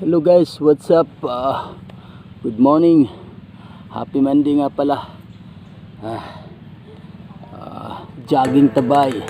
Hello guys, what's up? Ah, good morning. Happy Monday nga pala. Ah, ah, jogging tabay.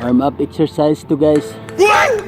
Warm up exercise to guys. Lisod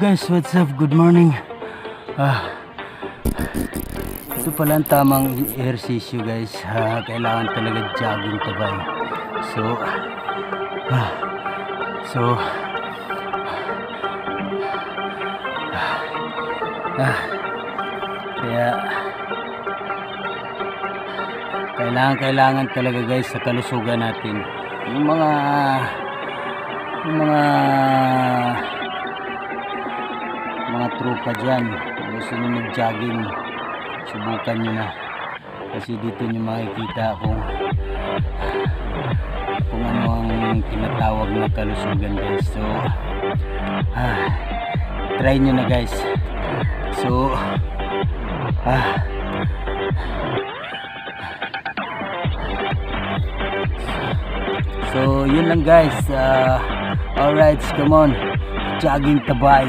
guys, what's up? Good morning. Ah, ito pala ang tamang ehersisyo guys. Ah, kailangan talaga jogging tabay. So, ah, so, ah, kaya, kailangan kailangan talaga guys sa kalusugan natin. Yung mga, yung mga tropa dyan. Gusto nyo mag-jogging subukan nyo na. Kasi dito nyo makikita kung kung ano ang tinatawag na kalusugan guys. So ah, try nyo na guys. So ah, so yun lang guys. Uh, alright come on. Jogging tabay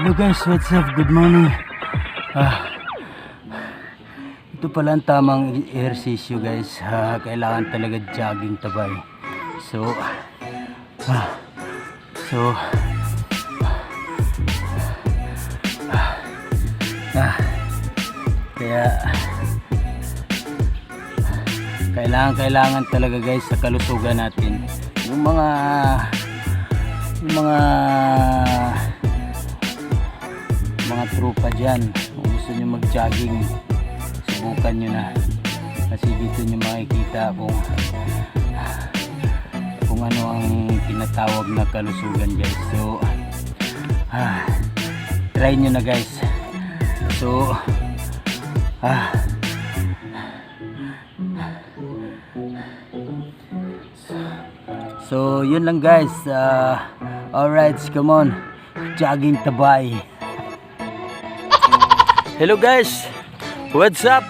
Hello guys, what's up? Good morning. Ah, ito pala ang tamang ehersisyo guys. Ah, kailangan talaga jogging tabay. So, ah, so, ah, kaya, kailangan kailangan talaga guys sa kalusugan natin. Yung mga, yung mga tropa dyan. Kung gusto nyo mag jogging subukan nyo na. Kasi dito nyo makikita kung kung ano ang tinatawag na kalusugan guys. So ah, try nyo na guys. So ah, so yun lang guys. Uh, alright come on. Jogging tabay Hello guys. What's up?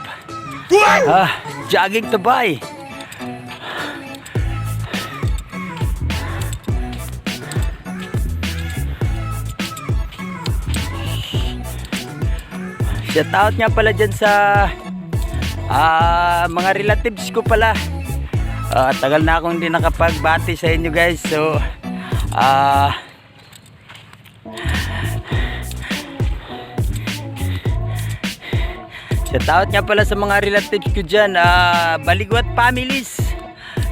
Ah, jogging tabay. Shout out nga pala dyan sa uh, mga relatives ko pala. Uh, tagal na akong hindi nakapagbati sa inyo guys. So, ah... Uh, out nga pala sa mga relatives ko dyan. Ah, Baligwat families.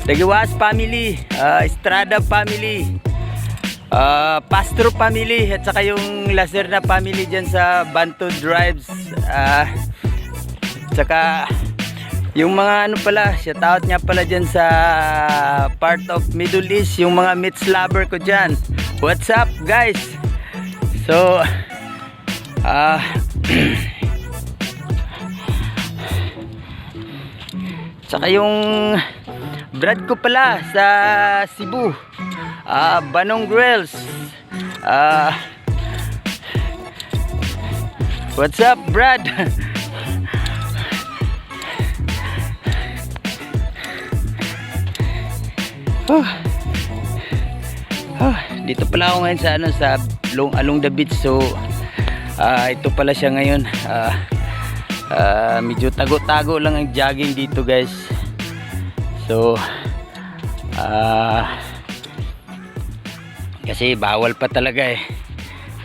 Dagiwas family. ah, Estrada family. Ah, Pastro family at saka yung Lacerna family dyan sa Banto Drives. Ah, Tsaka yung mga ano pala, shout out nga pala dyan sa part of Middle East, yung mga meats lover ko dyan. What's up guys? So, ah, Tsaka yung brad ko pala sa Cebu. Ah, Banong Grills. Ah, What's up, Brad? Huh. Huh. Dito pala ako ngayon sa ano sa Long Along the Beach. So ah, ito pala siya ngayon. Ah, ah, medyo tago-tago lang ang jogging dito, guys. So ah kasi bawal pa talaga eh.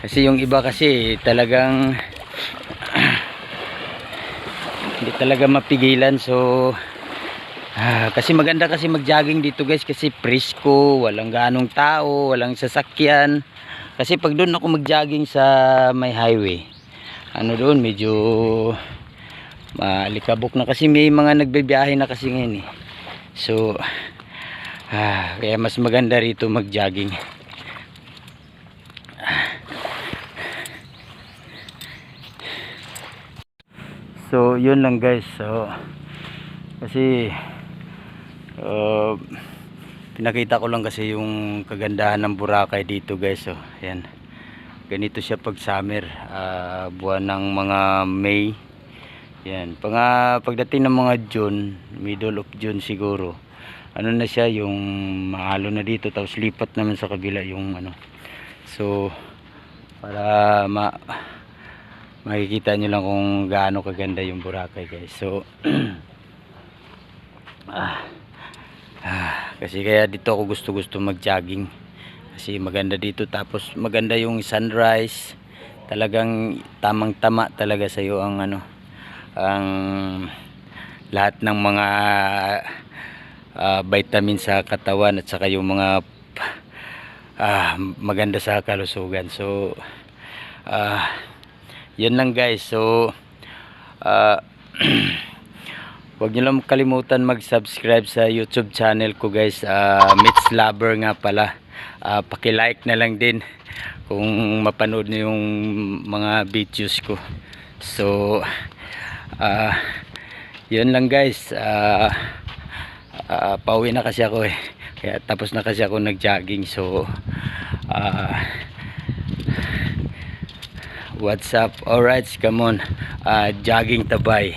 Kasi yung iba kasi talagang hindi talaga mapigilan. So Ah, kasi maganda kasi mag-jogging dito guys kasi presko, walang ganong tao, walang sasakyan. Kasi pag doon ako mag-jogging sa may highway, ano doon medyo malikabok na kasi may mga nagbibiyahe na kasi ngayon eh. So ah, kaya mas maganda rito mag-jogging. So yun lang guys. So kasi uh, pinakita ko lang kasi yung kagandahan ng Boracay dito guys oh. Ayan. Ganito siya pag summer, ah, buwan ng mga May. Yan, pag pagdating ng mga June, middle of June siguro. Ano na siya yung mahalo na dito tapos lipat naman sa kabila yung ano. So para ma makikita nyo lang kung gaano kaganda yung Boracay guys. So ah, ah, kasi kaya dito ako gusto gusto mag jogging kasi maganda dito tapos maganda yung sunrise talagang tamang tama talaga sa iyo ang ano ang lahat ng mga ah, vitamin sa katawan at saka yung mga ah, maganda sa kalusugan so ah, yun lang guys so ah, Huwag nyo lang kalimutan mag-subscribe sa YouTube channel ko guys. Uh, Mitch Lover nga pala. Uh, paki-like na lang din kung mapanood nyo yung mga videos ko. So, uh, yun lang guys. Uh, uh, pauwi na kasi ako eh. Kaya tapos na kasi ako nag-jogging. So, uh, what's up? Alright, come on. Uh, jogging tabay.